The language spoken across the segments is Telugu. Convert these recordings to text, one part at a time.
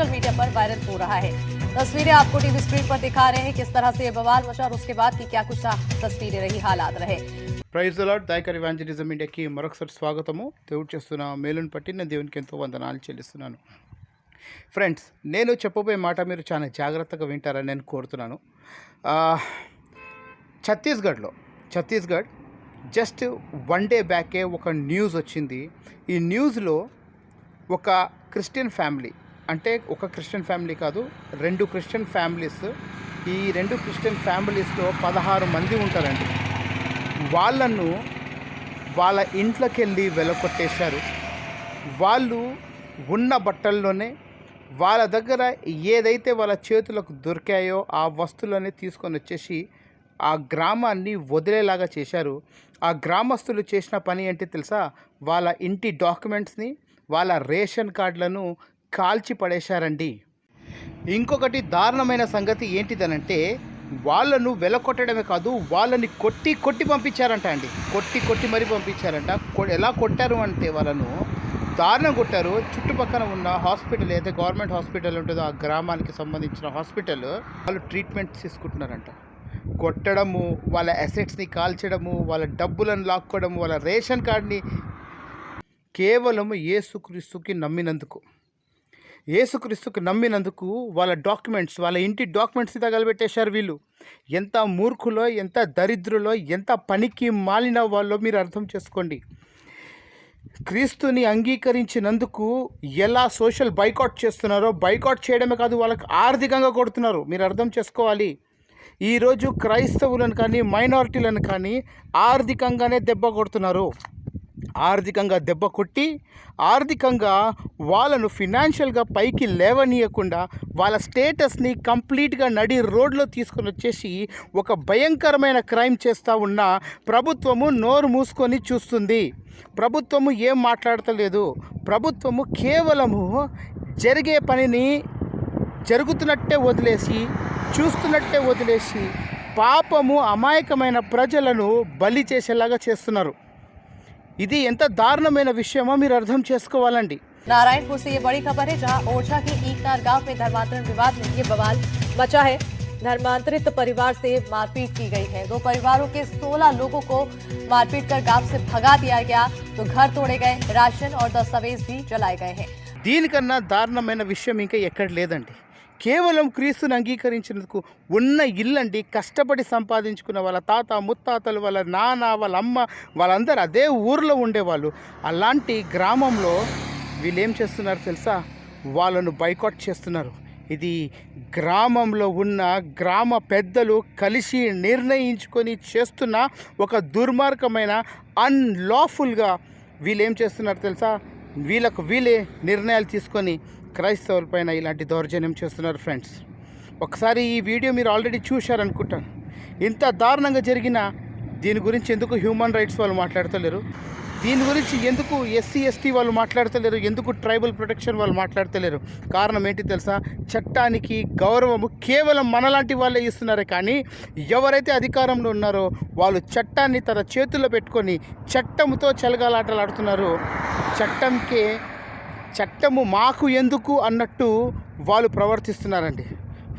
सोशल मीडिया पर वायरल हो रहा है तस्वीरें आपको टीवी स्क्रीन पर दिखा रहे हैं किस तरह से ये बवाल मचा और उसके बाद की क्या कुछ तस्वीरें रही हालात रहे ప్రైజ్ లాడ్ దాయకర్ ఇవాంజలిజం ఇండియాకి మరొకసారి స్వాగతము దేవుడు చేస్తున్న మేలుని బట్టి నేను దేవునికి ఎంతో వందనాలు చెల్లిస్తున్నాను ఫ్రెండ్స్ నేను చెప్పబోయే మాట మీరు చాలా జాగ్రత్తగా వింటారని నేను కోరుతున్నాను ఆ, ఛత్తీస్గఢ్లో ఛత్తీస్గఢ్ జస్ట్ వన్ డే బ్యాకే ఒక న్యూస్ వచ్చింది ఈ న్యూస్లో ఒక క్రిస్టియన్ ఫ్యామిలీ అంటే ఒక క్రిస్టియన్ ఫ్యామిలీ కాదు రెండు క్రిస్టియన్ ఫ్యామిలీస్. ఈ రెండు క్రిస్టియన్ ఫ్యామిలీస్లో పదహారు మంది ఉంటారండి. వాళ్ళను వాళ్ళ ఇంట్లోకి వెళ్ళి వెలకొట్టేశారు వాళ్ళు ఉన్న బట్టల్లోనే వాళ్ళ దగ్గర ఏదైతే వాళ్ళ చేతులకు దొరికాయో ఆ వస్తువులనే తీసుకొని వచ్చేసి ఆ గ్రామాన్ని వదిలేలాగా చేశారు. ఆ గ్రామస్తులు చేసిన పని ఏంటి తెలుసా? వాళ్ళ ఇంటి డాక్యుమెంట్స్ని వాళ్ళ రేషన్ కార్డులను కాల్చి పడేశారండి ఇంకొకటి దారుణమైన సంగతి ఏంటిదనంటే వాళ్ళను వెలకొట్టడమే కాదు వాళ్ళని కొట్టి కొట్టి పంపించారంట అండి. కొట్టి కొట్టి మరీ పంపించారంట. కొ- ఎలా కొట్టారు అంటే వాళ్ళను దారుణం కొట్టారు. చుట్టుపక్కల ఉన్న హాస్పిటల్ ఏదైతే గవర్నమెంట్ హాస్పిటల్ ఉంటుందో ఆ గ్రామానికి సంబంధించిన హాస్పిటల్ వాళ్ళు ట్రీట్మెంట్ తీసుకుంటున్నారంట. కొట్టడము వాళ్ళ అసెట్స్ని కాల్చడము వాళ్ళ డబ్బులను లాక్కోవడము వాళ్ళ రేషన్ కార్డ్ని కేవలం ఏసుక్రీస్తుకి నమ్మినందుకు. యేసుక్రీస్తుకు నమ్మినందుకు వాళ్ళ డాక్యుమెంట్స్ వాళ్ళ ఇంటి డాక్యుమెంట్స్ తగలబెట్టేశారు వీళ్ళు. ఎంత మూర్ఖులో ఎంత దరిద్రులో ఎంత పనికి మాలిన వాళ్ళో మీరు అర్థం చేసుకోండి. క్రీస్తుని అంగీకరించినందుకు ఎలా సోషల్ బైకాట్ చేస్తున్నారో బైకాట్ చేయడమే కాదు వాళ్ళకి ఆర్థికంగా కొడుతున్నారు. మీరు అర్థం చేసుకోవాలి. ఈరోజు క్రైస్తవులను కానీ మైనారిటీలను కానీ ఆర్థికంగానే దెబ్బ కొడుతున్నారు. ఆర్థికంగా దెబ్బ కొట్టి ఆర్థికంగా వాళ్ళను ఫినాన్షియల్గా పైకి లేవనీయకుండా వాళ్ళ స్టేటస్ని కంప్లీట్గా నడి రోడ్లో తీసుకొని వచ్చేసి ఒక భయంకరమైన క్రైమ్ చేస్తూ ఉన్న ప్రభుత్వము నోరు మూసుకొని చూస్తుంది. ప్రభుత్వము ఏం మాట్లాడతలేదు. ప్రభుత్వము కేవలము జరిగే పనిని జరుగుతున్నట్టే వదిలేసి చూస్తున్నట్టే వదిలేసి పాపము అమాయకమైన ప్రజలను బలి చేసేలాగా చేస్తున్నారు. ఇది ఎంత దారుణమైన విషయమో మీరు అర్థం చేసుకోవాలండి नारायणपुर से ये बड़ी खबर है जहां ओरछा के ईकनार गांव में धर्मांतरण विवाद में ये बवाल मचा है धर्मांतरित परिवार से मारपीट की गई है दो परिवारों के 16 लोगों को मारपीट कर गांव से भगा दिया गया तो घर तोड़े गए राशन और दस्तावेज भी जलाए गए हैं దీనికన్నా దారుణమైన విషయం ఇంకా ఎక్కడ లేదండి కేవలం క్రీస్తుని అంగీకరించినందుకు ఉన్న ఇల్లండి కష్టపడి సంపాదించుకున్న వాళ్ళ తాత ముత్తాతలు వాళ్ళ నాన్న వాళ్ళ అమ్మ వాళ్ళందరూ అదే ఊర్లో ఉండేవాళ్ళు. అలాంటి గ్రామంలో వీళ్ళు ఏం చేస్తున్నారు తెలుసా? వాళ్ళను బైకాట్ చేస్తున్నారు. ఇది గ్రామంలో ఉన్న గ్రామ పెద్దలు కలిసి నిర్ణయించుకొని చేస్తున్న ఒక దుర్మార్గమైన అన్లాఫుల్గా వీళ్ళు ఏం చేస్తున్నారు తెలుసా? వీళ్ళకు వీళ్ళే నిర్ణయాలు తీసుకొని క్రైస్తవులపైన ఇలాంటి దౌర్జన్యం చేస్తున్నారు ఫ్రెండ్స్. ఒకసారి ఈ వీడియో మీరు ఆల్రెడీ చూశారనుకుంటాను. ఇంత దారుణంగా జరిగిన దీని గురించి ఎందుకు హ్యూమన్ రైట్స్ వాళ్ళు మాట్లాడతలేరు? దీని గురించి ఎందుకు ఎస్సీ ఎస్టీ వాళ్ళు మాట్లాడతలేరు? ఎందుకు ట్రైబల్ ప్రొటెక్షన్ వాళ్ళు మాట్లాడతలేరు? కారణం ఏంటి తెలుసా? చట్టానికి గౌరవము కేవలం మనలాంటి వాళ్ళే ఇస్తున్నారే కానీ ఎవరైతే అధికారంలో ఉన్నారో వాళ్ళు చట్టాన్ని తన చేతుల్లో పెట్టుకొని చట్టముతో చెలగాలాటలు ఆడుతున్నారు. చట్టంకే చట్టము మాకు ఎందుకు అన్నట్టు వాళ్ళు ప్రవర్తిస్తున్నారండి.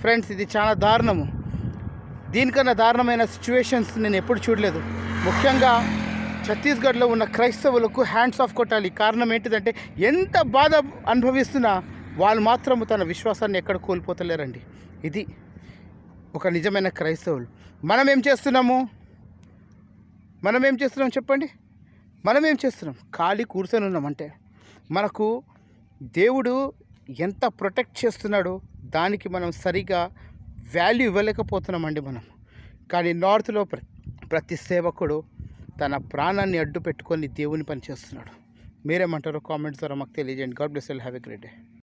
ఫ్రెండ్స్ ఇది చాలా దారుణము. దీనికన్నా దారుణమైన సిచ్యువేషన్స్ నేను ఎప్పుడు చూడలేదు. ముఖ్యంగా ఛత్తీస్గఢ్లో ఉన్న క్రైస్తవులకు హ్యాండ్స్ ఆఫ్ కొట్టాలి. కారణం ఏంటిదంటే ఎంత బాధ అనుభవిస్తున్నా వాళ్ళు మాత్రము తన విశ్వాసాన్ని ఎక్కడ కోల్పోతలేరండి. ఇది ఒక నిజమైన క్రైస్తవులు. మనం ఏం చేస్తున్నాము? మనం ఏం చేస్తున్నాం చెప్పండి? మనం ఏం చేస్తున్నాం? ఖాళీ కూర్చొని ఉన్నాం అంటే. మనకు దేవుడు ఎంత ప్రొటెక్ట్ చేస్తున్నాడో దానికి మనం సరిగా వాల్యూ ఇవ్వలేకపోతున్నామండి మనం. కానీ నార్త్లో ప్ర ప్రతి సేవకుడు తన ప్రాణాన్ని అడ్డు పెట్టుకొని దేవుని పని చేస్తున్నాడు. మీరేమంటారో కామెంట్స్ ద్వారా మాకు తెలియజేయండి. God bless have a great day.